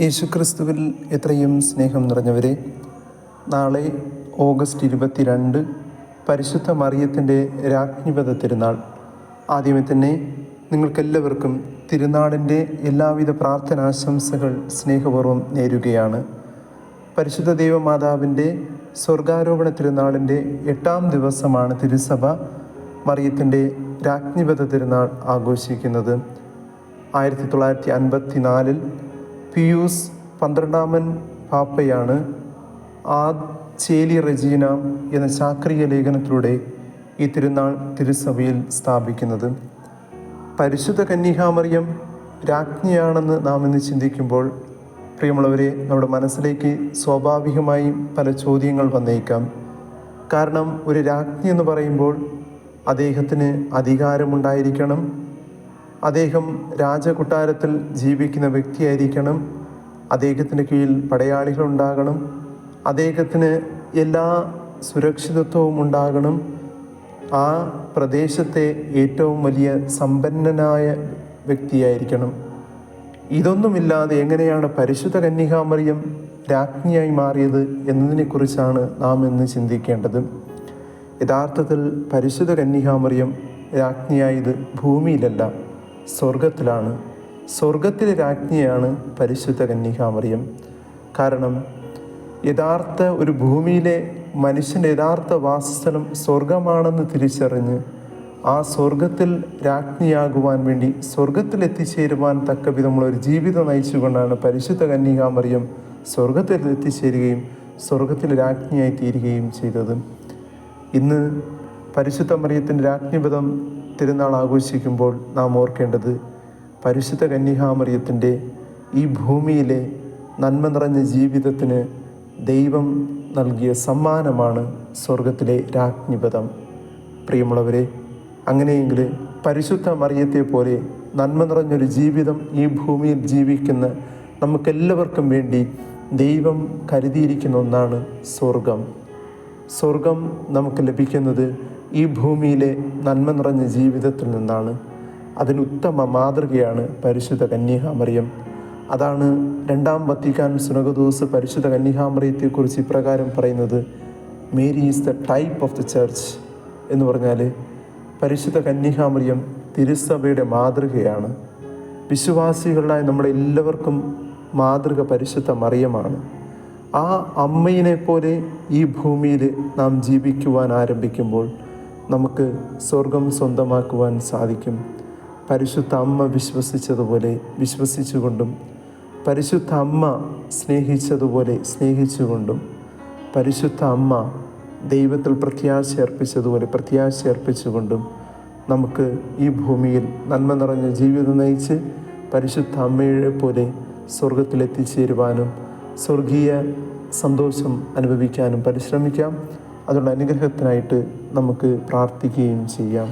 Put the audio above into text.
യേശുക്രിസ്തുവിൽ എത്രയും സ്നേഹം നിറഞ്ഞവരെ നാളെ ഓഗസ്റ്റ് ഇരുപത്തിരണ്ട് പരിശുദ്ധ മറിയത്തിന്റെ രാജ്ഞിപഥ തിരുനാൾ. ആദ്യമേ തന്നെ നിങ്ങൾക്കെല്ലാവർക്കും തിരുനാളിന്റെ എല്ലാവിധ പ്രാർത്ഥനാശംസകൾ സ്നേഹപൂർവം നേരുകയാണ്. പരിശുദ്ധ ദൈവമാതാവിന്റെ സ്വർഗാരോപണ തിരുനാളിന്റെ എട്ടാം ദിവസമാണ് തിരുസഭ മറിയത്തിന്റെ രാജ്ഞിപഥ തിരുനാൾ ആഘോഷിക്കുന്നത്. ആയിരത്തി തൊള്ളായിരത്തി അൻപത്തി നാലിൽ പിയൂസ് പന്ത്രണ്ടാമൻ പാപ്പയാണ്. ആ ചേലി റജീന എന്ന ചാക്രിക ലേഖനത്തിലൂടെ ഈ തിരുനാൾ തിരുസഭയിൽ സ്ഥാപിക്കുന്നത്. പരിശുദ്ധ കന്യകാമറിയം രാജ്ഞിയാണെന്ന് നാം ഇന്ന് ചിന്തിക്കുമ്പോൾ പ്രിയമുള്ളവരെ നമ്മുടെ മനസ്സിലേക്ക് സ്വാഭാവികമായും പല ചോദ്യങ്ങൾ വന്നേക്കാം. കാരണം ഒരു രാജ്ഞി എന്ന് പറയുമ്പോൾ അദ്ദേഹത്തിന് അധികാരമുണ്ടായിരിക്കണം അദ്ദേഹം രാജകൊട്ടാരത്തിൽ ജീവിക്കുന്ന വ്യക്തിയായിരിക്കണം. അദ്ദേഹത്തിന് കീഴിൽ പടയാളികൾ ഉണ്ടാകണം അദ്ദേഹത്തിന് എല്ലാ സുരക്ഷിതത്വവും ഉണ്ടാകണം. ആ പ്രദേശത്തെ ഏറ്റവും വലിയ സമ്പന്നനായ വ്യക്തിയായിരിക്കണം. ഇതൊന്നുമില്ലാതെ എങ്ങനെയാണ് പരിശുദ്ധ കന്യകാമറിയം രാജ്ഞിയായി മാറിയത് എന്നതിനെക്കുറിച്ചാണ് നാം ഇന്ന് ചിന്തിക്കേണ്ടത്. യഥാർത്ഥത്തിൽ പരിശുദ്ധ കന്യകാമറിയം രാജ്ഞിയായത് ഭൂമിയിലല്ല. സ്വർഗത്തിലാണ് സ്വർഗത്തിലെ രാജ്ഞിയാണ് പരിശുദ്ധ കന്യകാമറിയം. കാരണം യഥാർത്ഥ ഒരു ഭൂമിയിലെ മനുഷ്യന്റെ യഥാർത്ഥ വാസസ്ഥലം സ്വർഗമാണെന്ന് തിരിച്ചറിഞ്ഞ് ആ സ്വർഗത്തിൽ രാജ്ഞിയാകുവാൻ വേണ്ടി സ്വർഗത്തിൽ എത്തിച്ചേരുവാൻ തക്ക വിധമുള്ള ഒരു ജീവിതം നയിച്ചുകൊണ്ടാണ് പരിശുദ്ധ കന്യകാമറിയം സ്വർഗത്തിൽ എത്തിച്ചേരുകയും സ്വർഗത്തിൽ രാജ്ഞിയായി തീരുകയും ചെയ്തത്. ഇന്ന് പരിശുദ്ധ മറിയത്തിന്റെ രാജ്ഞിപദം തിരുനാൾ ആഘോഷിക്കുമ്പോൾ നാം ഓർക്കേണ്ടത് പരിശുദ്ധ കന്യകാമറിയത്തിന്റെ ഈ ഭൂമിയിലെ നന്മ നിറഞ്ഞ ജീവിതത്തിന് ദൈവം നൽകിയ സമ്മാനമാണ് സ്വർഗത്തിലെ രാജ്ഞിപദം. പ്രിയമുള്ളവരെ അങ്ങനെയെങ്കിൽ പരിശുദ്ധ മറിയത്തെ പോലെ നന്മ നിറഞ്ഞൊരു ജീവിതം ഈ ഭൂമിയിൽ ജീവിക്കുന്ന നമുക്കെല്ലാവർക്കും വേണ്ടി ദൈവം കരുതിയിരിക്കുന്ന ഒന്നാണ് സ്വർഗം. സ്വർഗം നമുക്ക് ലഭിക്കുന്നത് ഈ ഭൂമിയിലെ നന്മ നിറഞ്ഞ ജീവിതത്തിൽ നിന്നാണ് അതിന് ഉത്തമ മാതൃകയാണ് പരിശുദ്ധ കന്യകാമറിയം അതാണ് രണ്ടാം വത്തിക്കാൻ സുനകദോസ് പരിശുദ്ധ കന്യകാമറിയത്തെക്കുറിച്ച് ഇപ്രകാരം പറയുന്നത് Mary is the type of the church എന്ന് പറഞ്ഞാൽ പരിശുദ്ധ കന്യകാമറിയം തിരുസഭയുടെ മാതൃകയാണ്. വിശ്വാസികളായ നമ്മളെല്ലാവർക്കും മാതൃക പരിശുദ്ധ മറിയമാണ്. ആ അമ്മയിനെ പോലെ ഈ ഭൂമിയിൽ നാം ജീവിക്കുവാൻ ആരംഭിക്കുമ്പോൾ നമുക്ക് സ്വർഗം സ്വന്തമാക്കുവാൻ സാധിക്കും. പരിശുദ്ധ അമ്മ വിശ്വസിച്ചതുപോലെ വിശ്വസിച്ചുകൊണ്ടും പരിശുദ്ധ അമ്മ സ്നേഹിച്ചതുപോലെ സ്നേഹിച്ചുകൊണ്ടും പരിശുദ്ധ അമ്മ ദൈവത്തിൽ പ്രത്യാശ അർപ്പിച്ചതുപോലെ പ്രത്യാശ അർപ്പിച്ചുകൊണ്ടും നമുക്ക് ഈ ഭൂമിയിൽ നന്മ നിറഞ്ഞ ജീവിതം നയിച്ച് പരിശുദ്ധ അമ്മയെ പോലെ സ്വർഗത്തിലെത്തിച്ചേരുവാനും സ്വർഗീയ സന്തോഷം അനുഭവിക്കാനും പരിശ്രമിക്കാം. അതിനുള്ള അനുഗ്രഹത്തിനായിട്ട് നമുക്ക് പ്രാർത്ഥിക്കുകയും ചെയ്യാം.